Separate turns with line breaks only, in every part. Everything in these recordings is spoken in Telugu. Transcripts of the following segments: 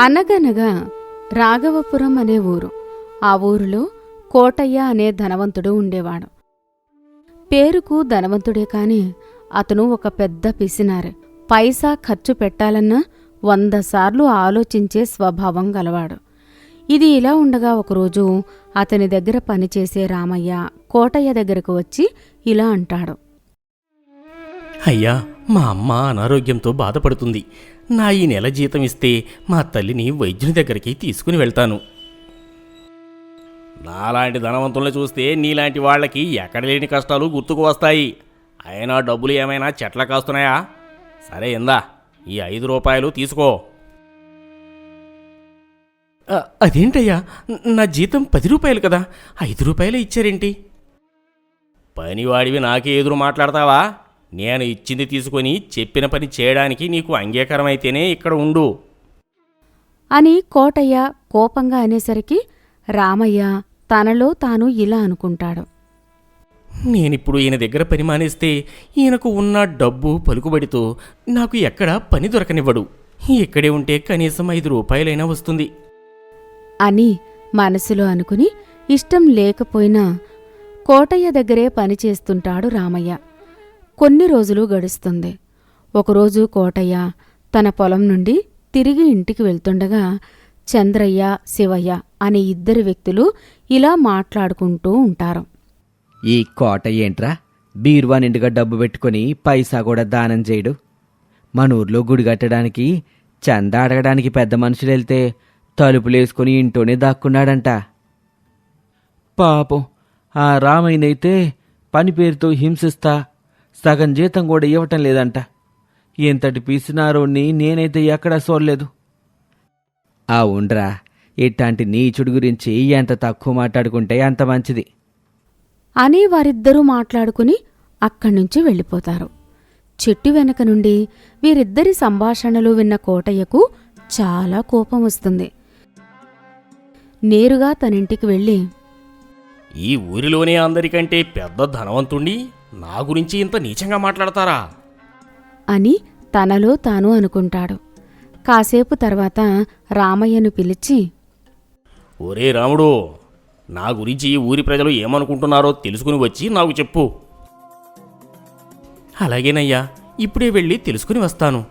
అనగనగా రాఘవపురం అనే ఊరు. ఆ ఊరిలో కోటయ్య అనే ధనవంతుడు ఉండేవాడు. పేరుకు ధనవంతుడే కాని అతను ఒక పెద్ద పిసినారే. పైసా ఖర్చు పెట్టాలన్నా వంద సార్లు ఆలోచించే స్వభావం గలవాడు. ఇది ఇలా ఉండగా ఒకరోజు అతని దగ్గర పనిచేసే రామయ్య కోటయ్య దగ్గరకు వచ్చి ఇలా అంటాడు.
అయ్యా మా అమ్మ అనారోగ్యంతో బాధపడుతుంది. నా ఈ నెల జీతం ఇస్తే మా తల్లిని వైద్యుని దగ్గరికి తీసుకుని వెళ్తాను. నాలాంటి ధనవంతుల్ని చూస్తే నీలాంటి వాళ్ళకి ఎక్కడ లేని కష్టాలు గుర్తుకు వస్తాయి. అయినా డబ్బులు ఏమైనా చెట్ల కాస్తున్నాయా? సరే ఇందా ఈ ఐదు రూపాయలు తీసుకో. అదేంటయ్యా? న- నా జీతం పది రూపాయలు కదా ఐదు రూపాయలే ఇచ్చారేంటి? పనివాడివి నాకే ఎదురు మాట్లాడతావా? నేను ఇచ్చింది తీసుకొని చెప్పిన పని చేయడానికి నీకు అంగీకారమైతేనే ఇక్కడ ఉండు.
అని కోటయ్య కోపంగా అనేసరికి రామయ్య తనలో తాను ఇలా అనుకుంటాడు.
నేనిప్పుడు ఈయన దగ్గర పని మానేస్తే ఈయనకు ఉన్న డబ్బు పలుకుబడితో నాకు ఎక్కడా పని దొరకనివ్వడు. ఇక్కడే ఉంటే కనీసం ఐదు రూపాయలైనా వస్తుంది.
అని మనసులో అనుకుని ఇష్టం లేకపోయినా కోటయ్య దగ్గరే పనిచేస్తుంటాడు రామయ్య. కొన్ని రోజులు గడుస్తుంది. ఒకరోజు కోటయ్య తన పొలం నుండి తిరిగి ఇంటికి వెళ్తుండగా చంద్రయ్య శివయ్య అనే ఇద్దరు వ్యక్తులు ఇలా మాట్లాడుకుంటూ ఉంటారు.
ఈ కోట ఏంట్రా? బీరువా నిండుగా డబ్బు పెట్టుకొని పైసా కూడా దానం చేయడు. మన ఊర్లో గుడి కట్టడానికి చందా అడగడానికి పెద్ద మనుషులు వెళ్తే తలుపులేసుకుని ఇంట్లోనే దాక్కున్నాడంట. పాపం ఆ రామయ్యనైతే పని పేరుతో హింసిస్తా సగం జీతం కూడా ఇవ్వటం లేదంట. ఎంతటి పిసినారోని నేనైతే ఎక్కడా చూడలేదు ఆ ఉండ్రా ఇట్లాంటి నీచుడి గురించి ఎంత తక్కువ మాట్లాడుకుంటే అంత మంచిది.
అని వారిద్దరూ మాట్లాడుకుని అక్కడ్నుంచి వెళ్ళిపోతారు. చెట్టు వెనక నుండి వీరిద్దరి సంభాషణలు విన్న కోటయ్యకు చాలా కోపం వస్తుంది. నేరుగా తనింటికి వెళ్ళి
ఈ ఊరిలోనే అందరికంటే పెద్ద ధనవంతుణ్ణి? నా గురించి ఇంత నీచంగా మాట్లాడతారా?
అని తనలో తాను అనుకుంటాడు. కాసేపు తర్వాత రామయ్యను పిలిచి
ఒరే రాముడు నా గురించి ఈ ఊరి ప్రజలు ఏమనుకుంటున్నారో తెలుసుకుని వచ్చి నాకు చెప్పు. అలాగేనయ్యా ఇప్పుడే వెళ్ళి తెలుసుకుని వస్తాను.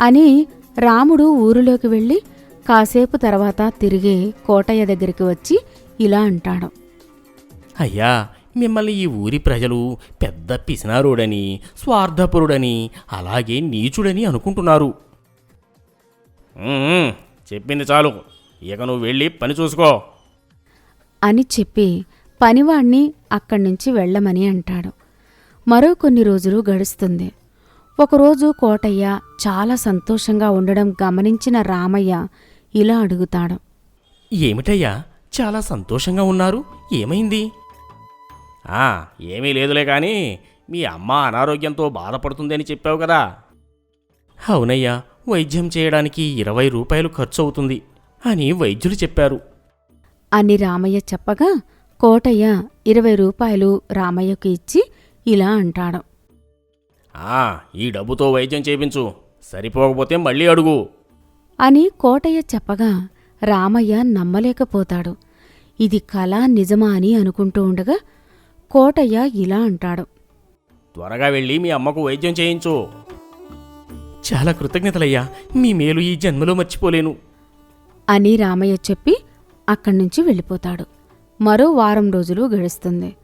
అని రాముడు ఊరిలోకి వెళ్ళి కాసేపు తర్వాత తిరిగి కోటయ్య దగ్గరికి వచ్చి ఇలా అంటాడు.
అయ్యా మిమ్మల్ని ఈ ఊరి ప్రజలు పెద్ద పిసినారుడని స్వార్థపరుడని అలాగే నీచుడని అనుకుంటున్నారు. చెప్పింది చాలు. ఇక నువ్వు వెళ్ళి పని చూసుకో.
అని చెప్పి పనివాణ్ణి అక్కడ్నుంచి వెళ్ళమని అంటాడు. మరో కొన్ని రోజులు గడుస్తుంది. ఒకరోజు కోటయ్య చాలా సంతోషంగా ఉండడం గమనించిన రామయ్య ఇలా అడుగుతాడు.
ఏమిటయ్యా? చాలా సంతోషంగా ఉన్నారు. ఏమైంది? ఏమీ లేదులే కానీ మీ అమ్మ అనారోగ్యంతో బాధపడుతుందని చెప్పావు కదా. అవునయ్యా వైద్యం చేయడానికి ఇరవై రూపాయలు ఖర్చు అవుతుంది అని వైద్యులు చెప్పారు.
అని రామయ్య చెప్పగా కోటయ్య ఇరవై రూపాయలు రామయ్యకు ఇచ్చి ఇలా అంటాడు.
ఆ ఈ డబ్బుతో వైద్యం చేయించు సరిపోకపోతే మళ్ళీ అడుగు.
అని కోటయ్య చెప్పగా రామయ్య నమ్మలేకపోతాడు. ఇది కళ నిజమా అని అనుకుంటూ ఉండగా కోటయ్య ఇలా అంటాడు.
త్వరగా వెళ్ళి మీ అమ్మకు వైద్యం చేయించు. చాలా కృతజ్ఞతలయ్యా. మీ మేలు ఈ జన్మలో మర్చిపోలేను.
అని రామయ్య చెప్పి అక్కడ్నుంచి వెళ్ళిపోతాడు. మరో వారం రోజులు గడుస్తుంది.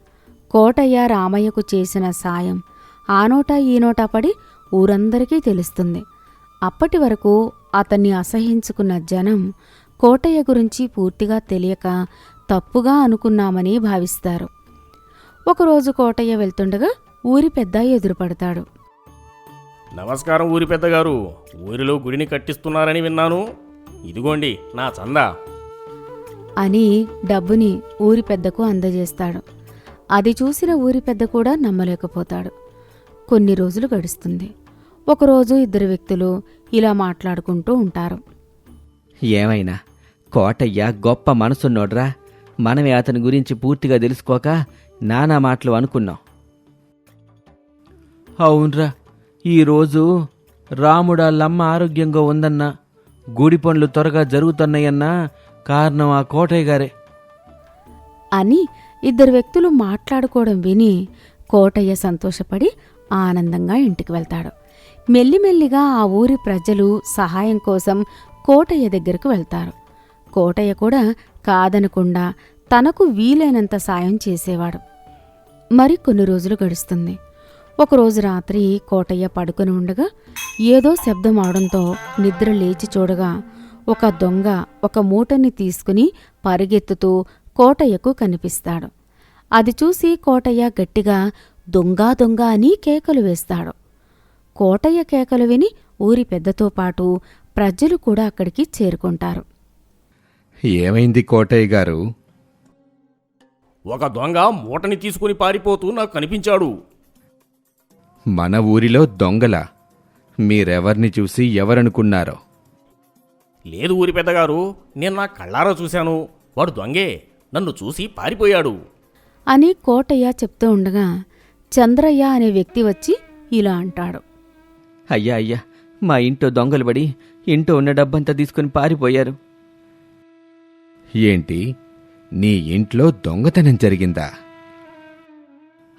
కోటయ్య రామయ్యకు చేసిన సాయం ఆ నోటా ఈ నోటా పడి ఊరందరికీ తెలుస్తుంది. అప్పటి వరకు అతన్ని అసహించుకున్న జనం కోటయ్య గురించి పూర్తిగా తెలియక తప్పుగా అనుకున్నామని భావిస్తారు. ఒకరోజు కోటయ్య వెళ్తుండగా ఊరి పెద్ద ఎదురుపడతాడు.
నమస్కారం ఊరి పెద్దగారు. ఊరిలో గుడిని కట్టిస్తున్నారని విన్నాను. ఇదిగోండి నా చందా.
అని డబ్బుని ఊరి పెద్దకు అందజేస్తాడు. అది చూసిన ఊరి పెద్ద కూడా నమ్మలేకపోతాడు. కొన్ని రోజులు గడుస్తుంది. ఒకరోజు ఇద్దరు వ్యక్తులు ఇలా మాట్లాడుకుంటూ ఉంటారు.
ఏమైనా? కోటయ్య గొప్ప మనసున్నోడ్రా. మనమే అతని గురించి పూర్తిగా తెలుసుకోక నానా మాటలు అనుకున్నాం. అవునరా ఈరోజు రాముడాళ్ళమ్మ ఆరోగ్యంగా ఉందన్నా గుడి పనులు త్వరగా జరుగుతున్నాయన్నా కారణం ఆ కోటయ్య గారే.
అని ఇద్దరు వ్యక్తులు మాట్లాడుకోవడం విని కోటయ్య సంతోషపడి ఆనందంగా ఇంటికి వెళ్తాడు. మెల్లిమెల్లిగా ఆ ఊరి ప్రజలు సహాయం కోసం కోటయ్య దగ్గరకు వెళ్తారు. కోటయ్య కూడా కాదనకుండా తనకు వీలైనంత సాయం చేసేవాడు. మరి కొన్ని రోజులు గడుస్తుంది. ఒకరోజు రాత్రి కోటయ్య పడుకొని ఉండగా ఏదో శబ్దం అవడంతో నిద్ర లేచి చూడగా ఒక దొంగ ఒక మూటని తీసుకుని పరిగెత్తుతూ కోటయ్యకు కనిపిస్తాడు. అది చూసి కోటయ్య గట్టిగా దొంగ దొంగ అని కేకలు వేస్తాడు. కోటయ్య కేకలు విని ఊరి పెద్దతో పాటు ప్రజలు కూడా అక్కడికి చేరుకుంటారు.
ఏమైంది కోటయ్య గారు?
ఒక దొంగ మూటని తీసుకుని పారిపోతూ నాకు కనిపించాడు.
మన ఊరిలో దొంగల. మీరెవర్ని చూసి ఎవరనుకున్నారో?
లేదు ఊరి పెద్దగారు నేను నా కళ్ళారా చూశాను. వాడు దొంగే నన్ను చూసి పారిపోయాడు.
అని కోటయ్య చెప్తూ ఉండగా చంద్రయ్య అనే వ్యక్తి వచ్చి ఇలా అంటాడు.
అయ్యా అయ్యా మా ఇంట్లో దొంగలు పడి ఇంట్లో ఉన్న డబ్బంతా తీసుకుని పారిపోయారు.
ఏంటి? నీ ఇంట్లో దొంగతనం జరిగిందా?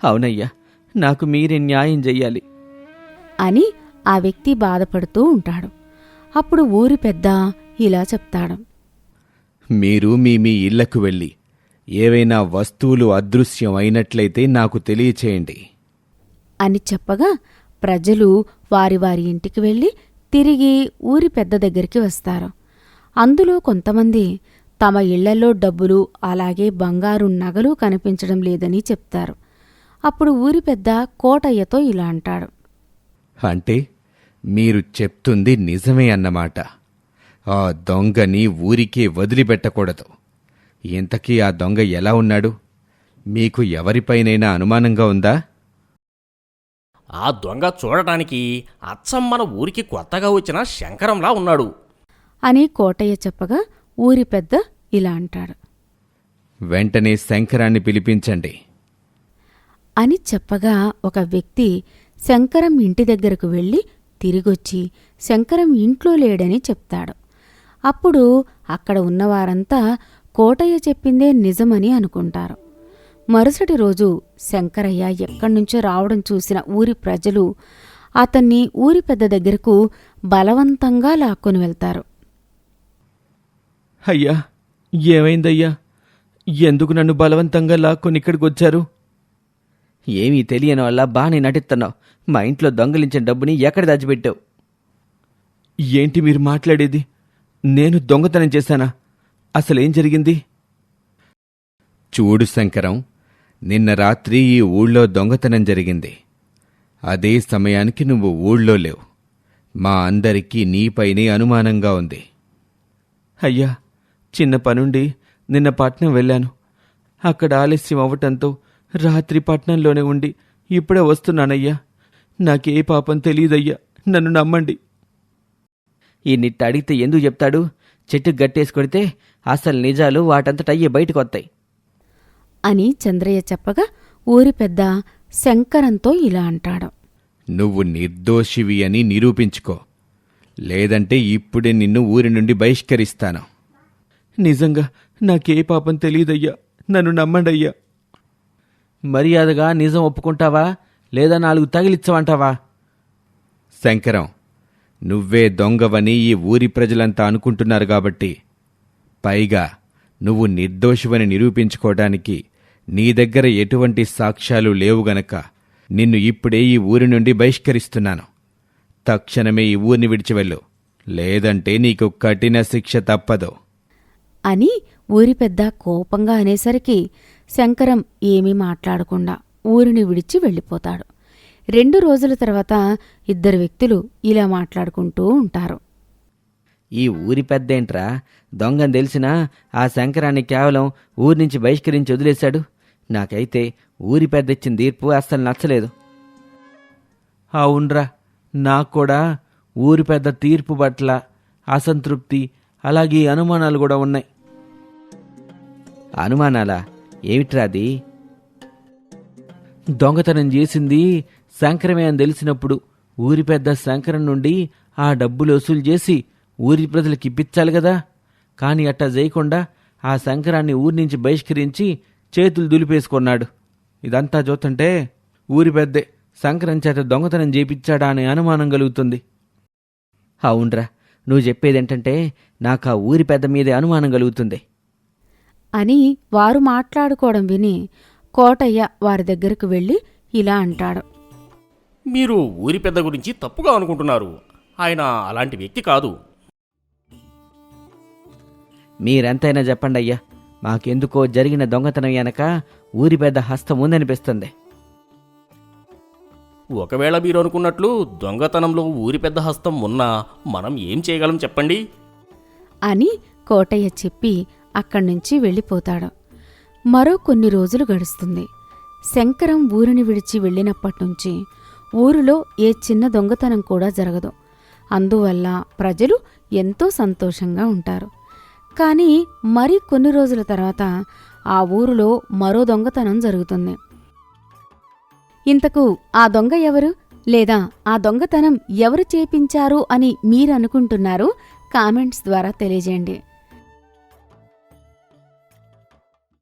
అవునయ్యా నాకు మీరే న్యాయం చెయ్యాలి.
అని ఆ వ్యక్తి బాధపడుతూ ఉంటాడు. అప్పుడు ఊరి పెద్ద ఇలా చెప్తాడు.
మీరు మీ మీ ఇళ్ళకు వెళ్ళి ఏవైనా వస్తువులు అదృశ్యం అయినట్లయితే నాకు తెలియచేయండి.
అని చెప్పగా ప్రజలు వారి వారి ఇంటికి వెళ్ళి తిరిగి ఊరి పెద్ద దగ్గరికి వస్తారు. అందులో కొంతమంది తమ ఇళ్ళలో డబ్బులు అలాగే బంగారు నగలు కనిపించడం లేదని చెప్తారు. అప్పుడు ఊరి పెద్ద కోటయ్యతో ఇలా అంటాడు.
అంటే మీరు చెప్తుంది నిజమే అన్నమాట. ఆ దొంగని ఊరికే వదిలిపెట్టకూడదు. ఇంతకీ ఆ దొంగ ఎలా ఉన్నాడు? మీకు ఎవరిపైనైనా అనుమానంగా ఉందా?
ఆ దొంగ చూడటానికి అచ్చం మన ఊరికి కొత్తగా వచ్చిన శంకరంలా ఉన్నాడు.
అని కోటయ్య చెప్పగా ఊరి పెద్ద ఇలా అంటాడు.
వెంటనే శంకరాన్ని పిలిపించండి.
అని చెప్పగా ఒక వ్యక్తి శంకరం ఇంటి దగ్గరకు వెళ్ళి తిరిగొచ్చి శంకరం ఇంట్లో లేడని చెప్తాడు. అప్పుడు అక్కడ ఉన్నవారంతా కోటయ్య చెప్పిందే నిజమని అనుకుంటారు. మరుసటి రోజు శంకరయ్య ఎక్కడ్నుంచో రావడం చూసిన ఊరి ప్రజలు అతన్ని ఊరి పెద్ద దగ్గరకు బలవంతంగా లాక్కొని వెళ్తారు.
అయ్యా ఏమైందయ్యా? ఎందుకు నన్ను బలవంతంగా లాక్కొని ఇక్కడికి వచ్చారు? ఏమీ తెలియని వల్ల బాగానే నటిస్తున్నావు. మా ఇంట్లో దొంగలించిన డబ్బుని ఎక్కడ దాచిపెట్టావు? ఏంటి మీరు మాట్లాడేది? నేను దొంగతనం చేశానా? అసలేం జరిగింది?
చూడు శంకరం నిన్న రాత్రి ఈ ఊళ్ళో దొంగతనం జరిగింది. అదే సమయానికి నువ్వు ఊళ్ళో లేవు. మా అందరికీ నీపైనే అనుమానంగా ఉంది.
అయ్యా చిన్న పనుండి నిన్న పట్నం వెళ్ళాను. అక్కడ ఆలస్యం అవ్వటంతో రాత్రి పట్నంలోనే ఉండి ఇప్పుడే వస్తున్నానయ్యా. నాకే పాపం తెలియదయ్యా. నన్ను నమ్మండి. ఈ నిట్ట అడిగితే ఎందుకు చెప్తాడు? చెట్టుకు గట్టేసి కొడితే అసలు నిజాలు వాటంతట అయ్యే బయటకు వస్తాయి
అని చంద్రయ్య చెప్పగా ఊరి పెద్ద శంకరంతో ఇలా అంటాడు.
నువ్వు నిర్దోషివి అని నిరూపించుకో. లేదంటే ఇప్పుడే నిన్ను ఊరి నుండి బహిష్కరిస్తాను.
నిజంగా నాకే పాపం తెలియదయ్యా నన్ను నమ్మండయ్యా. మర్యాదగా నిజం ఒప్పుకుంటావా? లేదా నాలుగు తగిలిచ్చమంటావా?
శంకరం నువ్వే దొంగవని ఈ ఊరి ప్రజలంతా అనుకుంటున్నారు కాబట్టి పైగా నువ్వు నిర్దోషివని నిరూపించుకోవడానికి నీ దగ్గర ఎటువంటి సాక్ష్యాలు లేవు గనక నిన్ను ఇప్పుడే ఈ ఊరి నుండి బహిష్కరిస్తున్నాను. తక్షణమే ఈ ఊరిని విడిచివెళ్ళు. లేదంటే నీకు కఠిన శిక్ష తప్పదు.
అని ఊరి పెద్ద కోపంగా అనేసరికి శంకరం ఏమీ మాట్లాడకుండా ఊరిని విడిచి వెళ్ళిపోతాడు. రెండు రోజుల తర్వాత ఇద్దరు వ్యక్తులు ఇలా మాట్లాడుకుంటూ ఉంటారు.
ఈ ఊరి పెద్దేంట్రా? దొంగని తెలిసినా ఆ శంకరాన్ని కేవలం ఊరి నుంచి బహిష్కరించి వదిలేశాడు. నాకైతే ఊరి పెద్ద ఇచ్చిన తీర్పు అస్సలు నచ్చలేదు. అవునరా నాకు కూడా ఊరి పెద్ద తీర్పు పట్ల అసంతృప్తి అలాగే అనుమానాలు కూడా ఉన్నాయి. అనుమానాలా? ఏమిట్రా అది? దొంగతనం చేసింది శంకరమే అని తెలిసినప్పుడు ఊరి పెద్ద శంకరం నుండి ఆ డబ్బులు వసూలు చేసి ఊరి ప్రజలకి ఇప్పించాలి కదా. కానీ అట్టా చేయకుండా ఆ శంకరాన్ని ఊరి నుంచి బహిష్కరించి చేతులు దులిపేసుకున్నాడు. ఇదంతా చూస్తుంటే ఊరి పెద్దే శంకరం చేత దొంగతనం చేపించాడా అనే అనుమానం కలుగుతుంది. అవునరా. నువ్వు చెప్పేదేంటంటే నాకు ఆ ఊరి పెద్ద మీదే అనుమానం కలుగుతుంది.
అని వారు మాట్లాడుకోవడం విని కోటయ్య వారి దగ్గరకు వెళ్ళి ఇలా అంటాడు.
మీరు ఊరి పెద్ద గురించి తప్పుగా అనుకుంటున్నారు. ఆయన అలాంటి వ్యక్తి కాదు.
మీరెంతైనా చెప్పండి అయ్యా మాకెందుకో జరిగిన దొంగతనం వెనక ఊరి పెద్ద హస్తం ఉందనిపిస్తుంది.
ఒకవేళ మీరు అనుకున్నట్లు దొంగతనంలో ఊరి పెద్ద హస్తం ఉన్నా మనం ఏం చేయగలం చెప్పండి?
అని కోటయ్య చెప్పి అక్కడి నుంచి వెళ్ళిపోతాడు. మరో కొన్ని రోజులు గడుస్తుంది. శంకరం ఊరిని విడిచి వెళ్ళినప్పటినుంచి ఊరిలో ఏ చిన్న దొంగతనం కూడా జరగదు. అందువల్ల ప్రజలు ఎంతో సంతోషంగా ఉంటారు. కానీ మరి కొన్ని రోజుల తర్వాత ఆ ఊరిలో మరో దొంగతనం జరుగుతుంది. ఇంతకు ఆ దొంగ ఎవరు? లేదా ఆ దొంగతనం ఎవరు చేపించారు అని మీరనుకుంటున్నారు? కామెంట్స్ ద్వారా తెలియజేయండి.